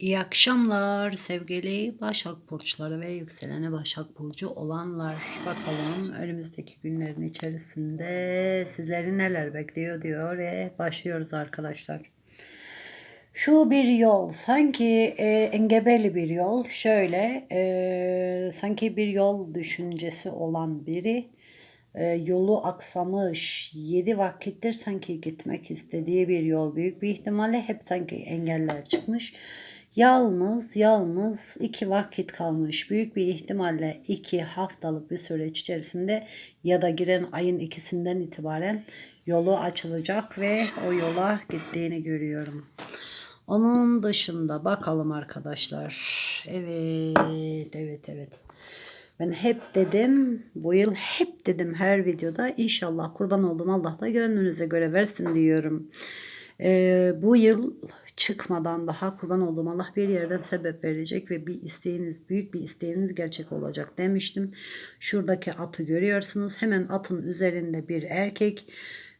İyi akşamlar sevgili Başak Burçları ve yükseleni Başak Burcu olanlar. Bakalım önümüzdeki günlerin içerisinde sizleri neler bekliyor diyor ve başlıyoruz arkadaşlar. Şu bir yol sanki e, engebeli bir yol şöyle e, sanki bir yol düşüncesi olan biri e, yolu aksamış 7 vakittir sanki gitmek istediği bir yol büyük bir ihtimalle hep sanki engeller çıkmış. Yalnız yalnız iki vakit kalmış. Büyük bir ihtimalle iki haftalık bir süreç içerisinde ya da giren ayın ikisinden itibaren yolu açılacak ve o yola gittiğini görüyorum. Onun dışında bakalım arkadaşlar. Evet, evet, evet. Ben hep dedim, bu yıl hep dedim her videoda inşallah kurban olduğum Allah da gönlünüze göre versin diyorum. Ee, bu yıl çıkmadan daha kurban olduğum Allah bir yerden sebep verecek ve bir isteğiniz, büyük bir isteğiniz gerçek olacak demiştim. Şuradaki atı görüyorsunuz. Hemen atın üzerinde bir erkek,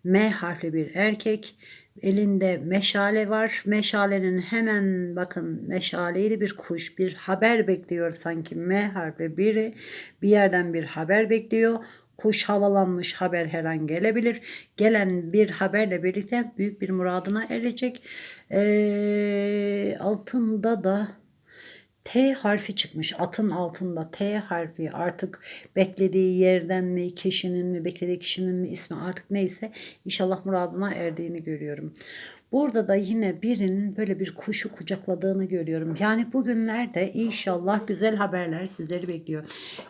M harfli bir erkek. Elinde meşale var. Meşalenin hemen bakın meşaleyle bir kuş bir haber bekliyor sanki M harfi biri bir yerden bir haber bekliyor. Kuş havalanmış haber her an gelebilir. Gelen bir haberle birlikte büyük bir muradına erecek. Ee, altında da T harfi çıkmış. Atın altında T harfi artık beklediği yerden mi, kişinin mi, beklediği kişinin mi ismi artık neyse inşallah muradına erdiğini görüyorum. Burada da yine birinin böyle bir kuşu kucakladığını görüyorum. Yani bugünlerde inşallah güzel haberler sizleri bekliyor.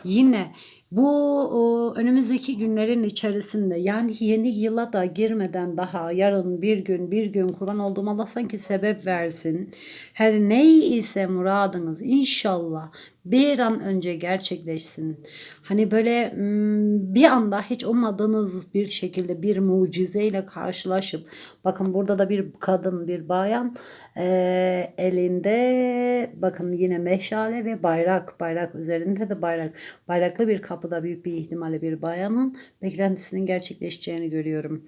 Yine bu önümüzdeki günlerin içerisinde yani yeni yıla da girmeden daha yarın bir gün bir gün Kur'an olduğum Allah sanki sebep versin. Her ney ise muradınız inşallah bir an önce gerçekleşsin. Hani böyle bir anda hiç ummadığınız bir şekilde bir mucizeyle karşılaşıp bakın burada da bir kadın bir bayan e, elinde bakın yine meşale ve bayrak bayrak üzerinde de bayrak bayraklı bir kapıda büyük bir ihtimalle bir bayanın beklentisinin gerçekleşeceğini görüyorum.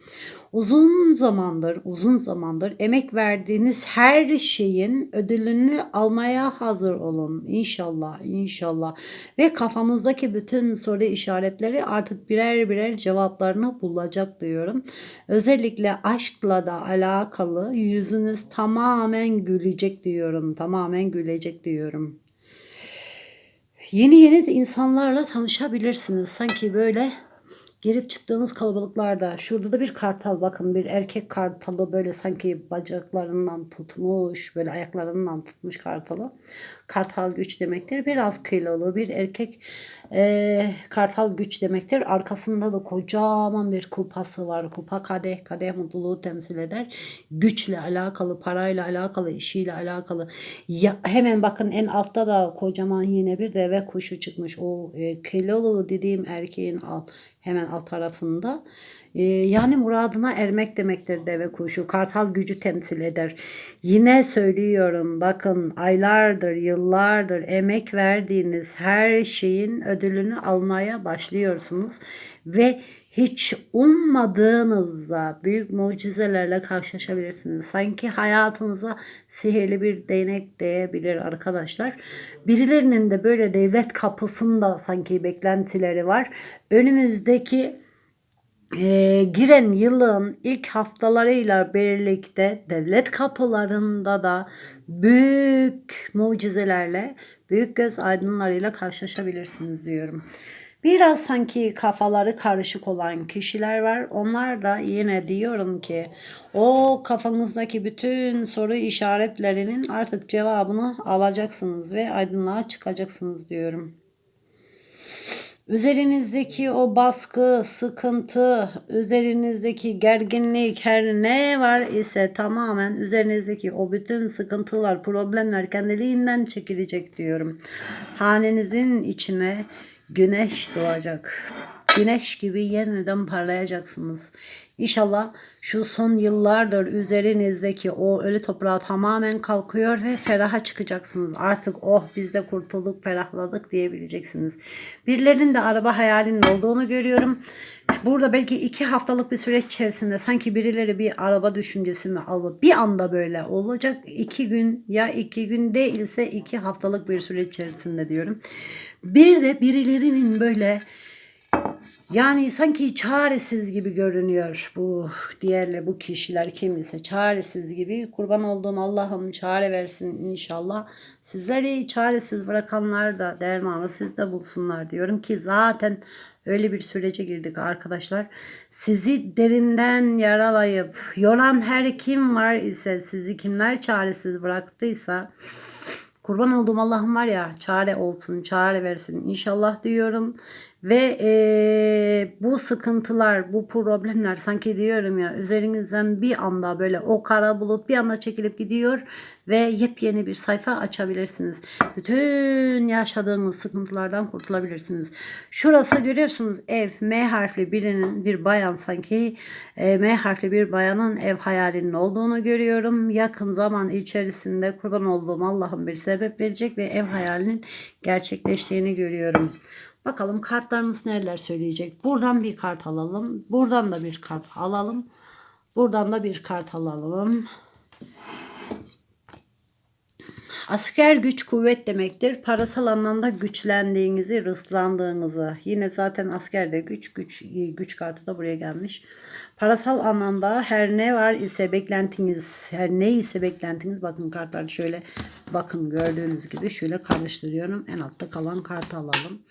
Uzun zamandır uzun zamandır emek verdiğiniz her şeyin ödülünü almaya hazır olun inşallah inşallah. Ve kafanızdaki bütün soru işaretleri artık birer birer cevaplarını bulacak diyorum. Özellikle aşkla da alakalı yüzünüz tamamen gülecek diyorum. Tamamen gülecek diyorum. Yeni yeni insanlarla tanışabilirsiniz. Sanki böyle girip çıktığınız kalabalıklarda şurada da bir kartal bakın bir erkek kartalı böyle sanki bacaklarından tutmuş böyle ayaklarından tutmuş kartalı. Kartal güç demektir biraz kilolu bir erkek. E, kartal güç demektir. Arkasında da kocaman bir kupası var. Kupa kadeh kadeh mutluluğu temsil eder. Güçle alakalı parayla alakalı işiyle alakalı. Ya, hemen bakın en altta da kocaman yine bir deve kuşu çıkmış. O e, kilolu dediğim erkeğin alt, hemen alt tarafında. Ee, yani muradına ermek demektir deve kuşu. Kartal gücü temsil eder. Yine söylüyorum bakın aylardır, yıllardır emek verdiğiniz her şeyin ödülünü almaya başlıyorsunuz. Ve hiç ummadığınızda büyük mucizelerle karşılaşabilirsiniz. Sanki hayatınıza sihirli bir değnek değebilir arkadaşlar. Birilerinin de böyle devlet kapısında sanki beklentileri var. Önümüzdeki e, giren yılın ilk haftalarıyla birlikte devlet kapılarında da büyük mucizelerle, büyük göz aydınlarıyla karşılaşabilirsiniz diyorum. Biraz sanki kafaları karışık olan kişiler var. Onlar da yine diyorum ki o kafanızdaki bütün soru işaretlerinin artık cevabını alacaksınız ve aydınlığa çıkacaksınız diyorum. Üzerinizdeki o baskı, sıkıntı, üzerinizdeki gerginlik her ne var ise tamamen üzerinizdeki o bütün sıkıntılar, problemler kendiliğinden çekilecek diyorum. Hanenizin içine güneş doğacak. Güneş gibi yeniden parlayacaksınız. İnşallah şu son yıllardır üzerinizdeki o ölü toprağı tamamen kalkıyor ve feraha çıkacaksınız. Artık oh biz de kurtulduk, ferahladık diyebileceksiniz. Birilerinin de araba hayalinin olduğunu görüyorum. Burada belki iki haftalık bir süreç içerisinde sanki birileri bir araba düşüncesi mi alıp bir anda böyle olacak. iki gün ya iki gün değilse iki haftalık bir süreç içerisinde diyorum. Bir de birilerinin böyle yani sanki çaresiz gibi görünüyor bu diğerle bu kişiler kim ise çaresiz gibi. Kurban olduğum Allah'ım çare versin inşallah. Sizleri çaresiz bırakanlar da dermanı sizde bulsunlar diyorum ki zaten öyle bir sürece girdik arkadaşlar. Sizi derinden yaralayıp yoran her kim var ise sizi kimler çaresiz bıraktıysa Kurban olduğum Allah'ım var ya çare olsun, çare versin inşallah diyorum. Ve eee, bu sıkıntılar, bu problemler sanki diyorum ya üzerinizden bir anda böyle o kara bulut bir anda çekilip gidiyor ve yepyeni bir sayfa açabilirsiniz. Bütün yaşadığınız sıkıntılardan kurtulabilirsiniz. Şurası görüyorsunuz ev M harfli birinin bir bayan sanki e, M harfli bir bayanın ev hayalinin olduğunu görüyorum. Yakın zaman içerisinde kurban olduğum Allah'ın bir sebep verecek ve ev hayalinin gerçekleştiğini görüyorum. Bakalım kartlarımız neler söyleyecek. Buradan bir kart alalım. Buradan da bir kart alalım. Buradan da bir kart alalım. Asker güç kuvvet demektir. Parasal anlamda güçlendiğinizi, rızklandığınızı. Yine zaten askerde güç, güç, güç kartı da buraya gelmiş. Parasal anlamda her ne var ise beklentiniz, her ne ise beklentiniz. Bakın kartları şöyle bakın gördüğünüz gibi şöyle karıştırıyorum. En altta kalan kartı alalım.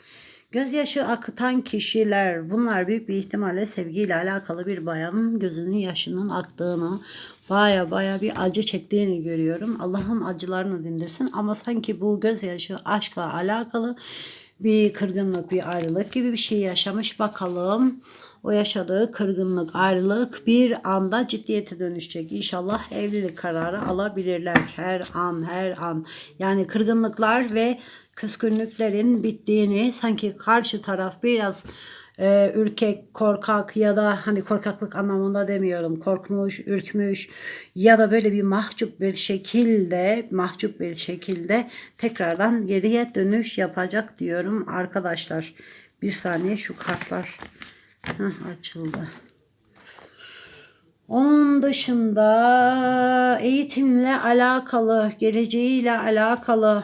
Gözyaşı akıtan kişiler bunlar büyük bir ihtimalle sevgiyle alakalı bir bayanın gözünün yaşının aktığını baya baya bir acı çektiğini görüyorum. Allah'ım acılarını dindirsin ama sanki bu gözyaşı aşkla alakalı bir kırgınlık bir ayrılık gibi bir şey yaşamış bakalım. O yaşadığı kırgınlık, ayrılık bir anda ciddiyete dönüşecek. İnşallah evlilik kararı alabilirler her an, her an. Yani kırgınlıklar ve küskünlüklerin bittiğini sanki karşı taraf biraz e, ürkek, korkak ya da hani korkaklık anlamında demiyorum. Korkmuş, ürkmüş ya da böyle bir mahcup bir şekilde, mahcup bir şekilde tekrardan geriye dönüş yapacak diyorum arkadaşlar. Bir saniye şu kartlar Heh, açıldı. Onun dışında eğitimle alakalı, geleceğiyle alakalı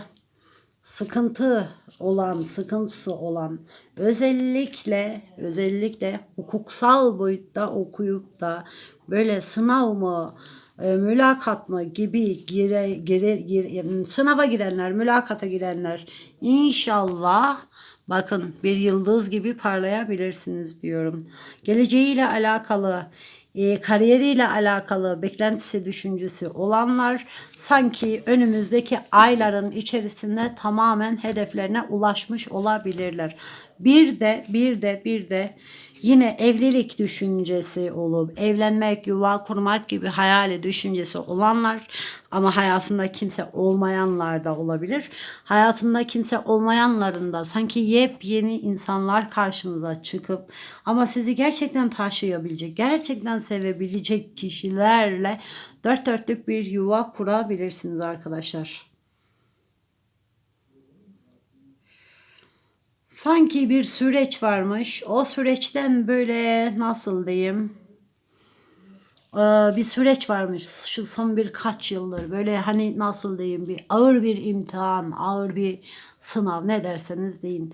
sıkıntı olan, sıkıntısı olan özellikle özellikle hukuksal boyutta okuyup da böyle sınav mı e, mülakat mı gibi gire, gire, gire, sınava girenler, mülakata girenler inşallah bakın bir yıldız gibi parlayabilirsiniz diyorum. Geleceğiyle alakalı e, kariyeriyle alakalı beklentisi düşüncesi olanlar sanki önümüzdeki ayların içerisinde tamamen hedeflerine ulaşmış olabilirler. Bir de bir de bir de yine evlilik düşüncesi olup evlenmek, yuva kurmak gibi hayali düşüncesi olanlar ama hayatında kimse olmayanlar da olabilir. Hayatında kimse olmayanların da sanki yepyeni insanlar karşınıza çıkıp ama sizi gerçekten taşıyabilecek, gerçekten sevebilecek kişilerle dört dörtlük bir yuva kurabilirsiniz arkadaşlar. Sanki bir süreç varmış. O süreçten böyle nasıl diyeyim? Ee, bir süreç varmış şu son birkaç yıldır. Böyle hani nasıl diyeyim? Bir ağır bir imtihan ağır bir sınav ne derseniz deyin.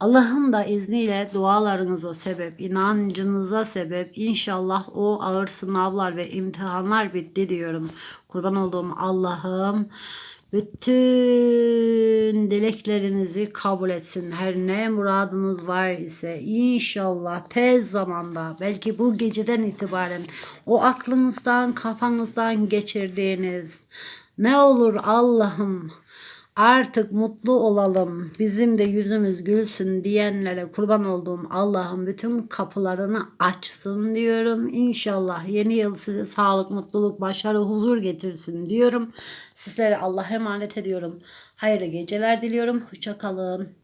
Allah'ın da izniyle dualarınıza sebep inancınıza sebep inşallah o ağır sınavlar ve imtihanlar bitti diyorum. Kurban olduğum Allah'ım bütün dileklerinizi kabul etsin. Her ne muradınız var ise inşallah tez zamanda belki bu geceden itibaren o aklınızdan kafanızdan geçirdiğiniz ne olur Allah'ım Artık mutlu olalım, bizim de yüzümüz gülsün diyenlere kurban olduğum Allah'ın bütün kapılarını açsın diyorum. İnşallah yeni yıl size sağlık, mutluluk, başarı, huzur getirsin diyorum. Sizlere Allah'a emanet ediyorum. Hayırlı geceler diliyorum. Hoşça kalın.